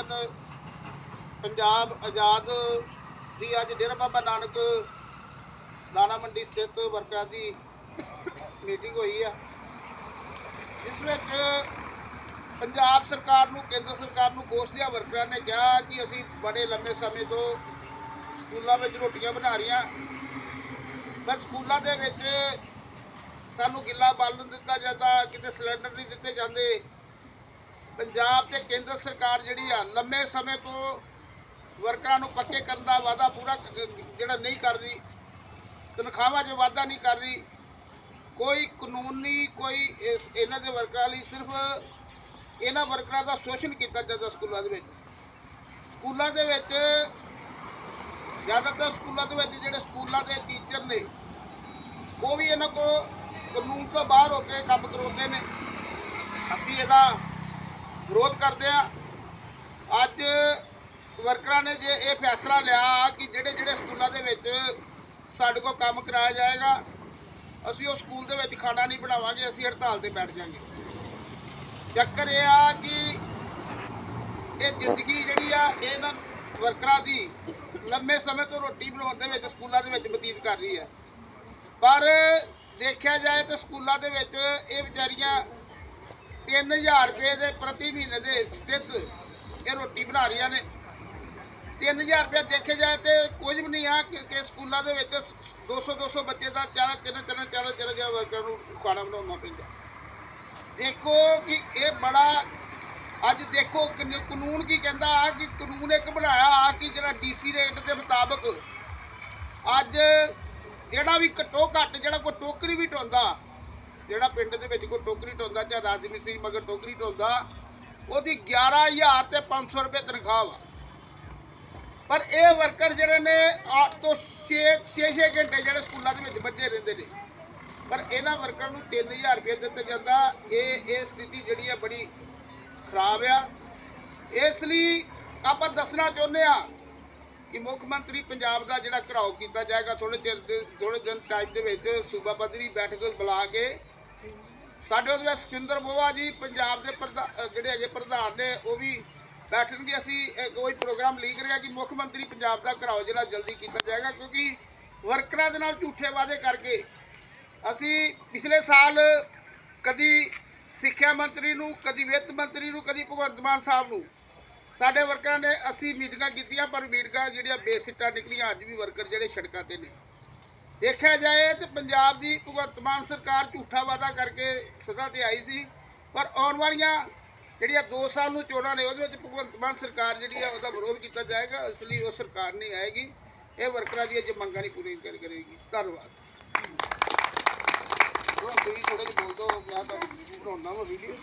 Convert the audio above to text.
Union Punjab ਆਜ਼ਾਦ ਦੀ ਅੱਜ ਡੇਰਾ ਬਾਬਾ ਨਾਨਕ ਦਾਣਾ ਮੰਡੀ ਸਥਿਤ ਵਰਕਰਾਂ ਦੀ ਮੀਟਿੰਗ ਹੋਈ ਆ। ਜਿਸ ਵਿੱਚ ਪੰਜਾਬ ਸਰਕਾਰ ਨੂੰ, ਕੇਂਦਰ ਸਰਕਾਰ ਨੂੰ ਕੋਸਦਿਆਂ ਵਰਕਰਾਂ ਨੇ ਕਿਹਾ ਕਿ ਅਸੀਂ ਬੜੇ ਲੰਮੇ ਸਮੇਂ ਤੋਂ ਸਕੂਲਾਂ ਵਿੱਚ ਰੋਟੀਆਂ ਬਣਾ ਰਹੀਆਂ। ਪਰ ਸਕੂਲਾਂ ਦੇ ਵਿੱਚ ਸਾਨੂੰ ਗਿੱਲਾ ਬਾਲਣ ਦਿੱਤਾ ਜਾਂਦਾ, ਕਿਤੇ ਸਿਲੰਡਰ ਨਹੀਂ ਦਿੱਤੇ ਜਾਂਦੇ। ਪੰਜਾਬ ਤੇ ਕੇਂਦਰ ਸਰਕਾਰ ਜਿਹੜੀ ਆ, ਲੰਮੇ ਸਮੇਂ ਤੋਂ ਵਰਕਰਾਂ ਨੂੰ ਪੱਕੇ ਕਰਨ ਦਾ ਵਾਅਦਾ ਪੂਰਾ ਜਿਹੜਾ ਨਹੀਂ ਕਰ ਰਹੀ, ਤਨਖਾਹਾਂ 'ਚ ਵਾਅਦਾ ਨਹੀਂ ਕਰ ਰਹੀ, ਕੋਈ ਕਾਨੂੰਨੀ, ਕੋਈ ਇਸ, ਇਹਨਾਂ ਦੇ ਵਰਕਰਾਂ ਲਈ ਸਿਰਫ ਇਹਨਾਂ ਵਰਕਰਾਂ ਦਾ ਸ਼ੋਸ਼ਣ ਕੀਤਾ ਜਾਂਦਾ ਸਕੂਲਾਂ ਦੇ ਵਿੱਚ। ਸਕੂਲਾਂ ਦੇ ਵਿੱਚ, ਜ਼ਿਆਦਾਤਰ ਸਕੂਲਾਂ ਦੇ ਵਿੱਚ ਜਿਹੜੇ ਸਕੂਲਾਂ ਦੇ ਟੀਚਰ ਨੇ, ਉਹ ਵੀ ਇਹਨਾਂ ਕੋ ਕਾਨੂੰਨ ਤੋਂ ਬਾਹਰ ਹੋ ਕੇ ਕੰਮ ਕਰਾਉਂਦੇ ਨੇ। ਅਸੀਂ ਇਹਦਾ ਵਿਰੋਧ ਕਰਦੇ ਆ। ਅੱਜ ਵਰਕਰਾਂ ਨੇ ਜੇ ਇਹ ਫੈਸਲਾ ਲਿਆ ਕਿ ਜਿਹੜੇ ਜਿਹੜੇ ਸਕੂਲਾਂ ਦੇ ਵਿੱਚ ਸਾਡੇ ਕੋਲ ਕੰਮ ਕਰਾਇਆ ਜਾਏਗਾ, ਅਸੀਂ ਉਹ ਸਕੂਲ ਦੇ ਵਿੱਚ ਖਾਣਾ ਨਹੀਂ ਬਣਾਵਾਂਗੇ, ਅਸੀਂ ਹੜਤਾਲ ਤੇ ਬੈਠ ਜਾਾਂਗੇ। ਚੱਕਰ ਇਹ ਆ ਕਿ ਇਹ ਜ਼ਿੰਦਗੀ ਜਿਹੜੀ ਆ, ਇਹਨਾਂ ਵਰਕਰਾਂ ਦੀ ਲੰਮੇ ਸਮੇਂ ਤੋਂ ਰੋਟੀ ਬਣਾਉਣ ਦੇ ਵਿੱਚ, ਸਕੂਲਾਂ ਦੇ ਵਿੱਚ ਬਤੀਤ ਕਰ ਰਹੀ ਹੈ। ਪਰ ਦੇਖਿਆ ਜਾਏ ਤਾਂ ਸਕੂਲਾਂ ਦੇ ਵਿੱਚ ਇਹ ਵਿਚਾਰੀਆਂ 3000 ਰੁਪਏ ਦੇ ਪ੍ਰਤੀ ਮਹੀਨੇ ਦੇ ਸਥਿਤ ਇਹ ਰੋਟੀ ਬਣਾ ਰਹੀਆਂ ਨੇ। 3000 ਰੁਪਏ ਦੇਖੇ ਜਾਏ ਤੇ ਕੁਝ ਵੀ ਨਹੀਂ ਆ ਕਿ ਸਕੂਲਾਂ ਦੇ ਵਿੱਚ 200 200 ਬੱਚੇ ਦਾ ਚਾਰ, ਤਿੰਨ ਤਿੰਨ, ਚਾਰ ਚਾਰ ਜਿਹਾ ਵਰਕਰਾਂ ਨੂੰ ਖਾਣਾ ਬਣਾਉਣਾ ਪੈਂਦਾ। ਦੇਖੋ ਕਿ ਇਹ ਬੜਾ ਅੱਜ ਦੇਖੋ ਕਾਨੂੰਨ ਕੀ ਕਹਿੰਦਾ ਆ ਕਿ ਕਾਨੂੰਨ ਇੱਕ ਬਣਾਇਆ ਆ ਕਿ ਜਿਹੜਾ ਡੀਸੀ ਰੇਟ ਦੇ ਮੁਤਾਬਕ ਅੱਜ ਜਿਹੜਾ ਵੀ ਘੱਟੋ ਘੱਟ ਜਿਹੜਾ ਕੋਈ ਟੋਕਰੀ ਵੀ ਢੋਂਦਾ ਜਿਹੜਾ ਪਿੰਡ ਦੇ ਵਿੱਚ ਕੋਈ ਟੋਕਰੀ ਢੋਂਦਾ ਜਾਂ ਰਾਜ ਮਿਸਤਰੀ ਮਗਰ ਟੋਕਰੀ ਢੋਂਦਾ ਉਹਦੀ 11000 ਤੇ 500 ਰੁਪਏ ਤਨਖਾਹ ਵਾ। ਪਰ ਇਹ ਵਰਕਰ ਜਿਹੜੇ ਨੇ 8 ਤੋਂ 6 6 ਘੰਟੇ ਜਿਹੜੇ ਸਕੂਲਾਂ ਦੇ ਵਿੱਚ ਬੱਝੇ ਰਹਿੰਦੇ ਨੇ। ਪਰ ਇਹਨਾਂ ਵਰਕਰਾਂ ਨੂੰ 3000 ਰੁਪਏ ਦਿੱਤਾ ਜਾਂਦਾ। ਇਹ ਇਹ ਸਥਿਤੀ ਜਿਹੜੀ ਆ ਬੜੀ ਖਰਾਬ ਆ। ਇਸ ਲਈ ਆਪਾਂ ਦੱਸਣਾ ਚਾਹੁੰਦੇ ਆ ਕਿ ਮੁੱਖ ਮੰਤਰੀ ਪੰਜਾਬ ਦਾ ਜਿਹੜਾ ਘਰਾਓ ਕੀਤਾ ਜਾਏਗਾ ਥੋੜੇ ਚਿਰ ਦੇ ਥੋੜੇ ਦਿਨ ਟਾਈਮ ਦੇ ਵਿੱਚ ਸੂਬਾ ਪੱਧਰੀ ਬੈਠਕ ਬੁਲਾ ਕੇ ਸਾਡੇ ਉਹਦੇ ਵਿੱਚ ਸੁਖਿੰਦਰ ਬੋਵਾ ਜੀ, ਪੰਜਾਬ ਦੇ ਪ੍ਰਧਾ- ਜਿਹੜੇ ਹੈਗੇ ਪ੍ਰਧਾਨ ਨੇ, ਉਹ ਵੀ ਬੈਠਣਗੇ। ਅਸੀਂ ਕੋਈ ਪ੍ਰੋਗਰਾਮ ਲੀਕ ਰਿਹਾ ਕਿ ਮੁੱਖ ਮੰਤਰੀ ਪੰਜਾਬ ਦਾ ਘਰਾਓ ਜਿਹੜਾ ਜਲਦੀ ਕੀਤਾ ਜਾਏਗਾ, ਕਿਉਂਕਿ ਵਰਕਰਾਂ ਦੇ ਨਾਲ ਝੂਠੇ ਵਾਅਦੇ ਕਰਕੇ ਅਸੀਂ ਪਿਛਲੇ ਸਾਲ ਕਦੀ ਸਿੱਖਿਆ ਮੰਤਰੀ ਨੂੰ, ਕਦੀ ਵਿੱਤ ਮੰਤਰੀ ਨੂੰ, ਕਦੀ ਭਗਵੰਤ ਮਾਨ ਸਾਹਿਬ ਨੂੰ ਸਾਡੇ ਵਰਕਰਾਂ ਨੇ ਅਸੀਂ ਮੀਟਿੰਗਾਂ ਕੀਤੀਆਂ, ਪਰ ਮੀਟਿੰਗਾਂ ਜਿਹੜੀਆਂ ਬੇਸਿੱਟਾ ਨਿਕਲੀਆਂ, ਅੱਜ ਵੀ ਵਰਕਰ ਜਿਹੜੇ ਸੜਕਾਂ ਤੇ ਨੇ। ਦੇਖਿਆ ਜਾਏ ਤੇ ਪੰਜਾਬ ਦੀ ਭਗਵੰਤ ਮਾਨ ਸਰਕਾਰ ਝੂਠਾ ਵਾਅਦਾ ਕਰਕੇ ਸਦਾ ਤੇ ਆਈ ਸੀ, ਪਰ ਆਉਣ ਵਾਲੀਆਂ ਜਿਹੜੀਆਂ 2 ਸਾਲ ਨੂੰ ਚੋਣਾਂ ਨੇ, ਉਹਦੇ ਵਿੱਚ ਭਗਵੰਤ ਮਾਨ ਸਰਕਾਰ ਜਿਹੜੀ ਆ, ਉਹਦਾ ਵਿਰੋਧ ਕੀਤਾ ਜਾਏਗਾ, ਇਸ ਲਈ ਉਹ ਸਰਕਾਰ ਨਹੀਂ ਆਏਗੀ। ਇਹ ਵਰਕਰਾਂ ਦੀਆਂ ਅੱਜ ਮੰਗਾਂ ਨਹੀਂ ਪੂਰੀਆਂ ਕਰੇਗੀ। ਧੰਨਵਾਦ। ਹੁਣ ਤੁਸੀਂ ਥੋੜਾ ਜਿਹਾ ਬੋਲ ਦਿਓ, ਮੈਂ ਤਾਂ ਬਣਾਉਣਾ ਵਾ ਵੀਡੀਓ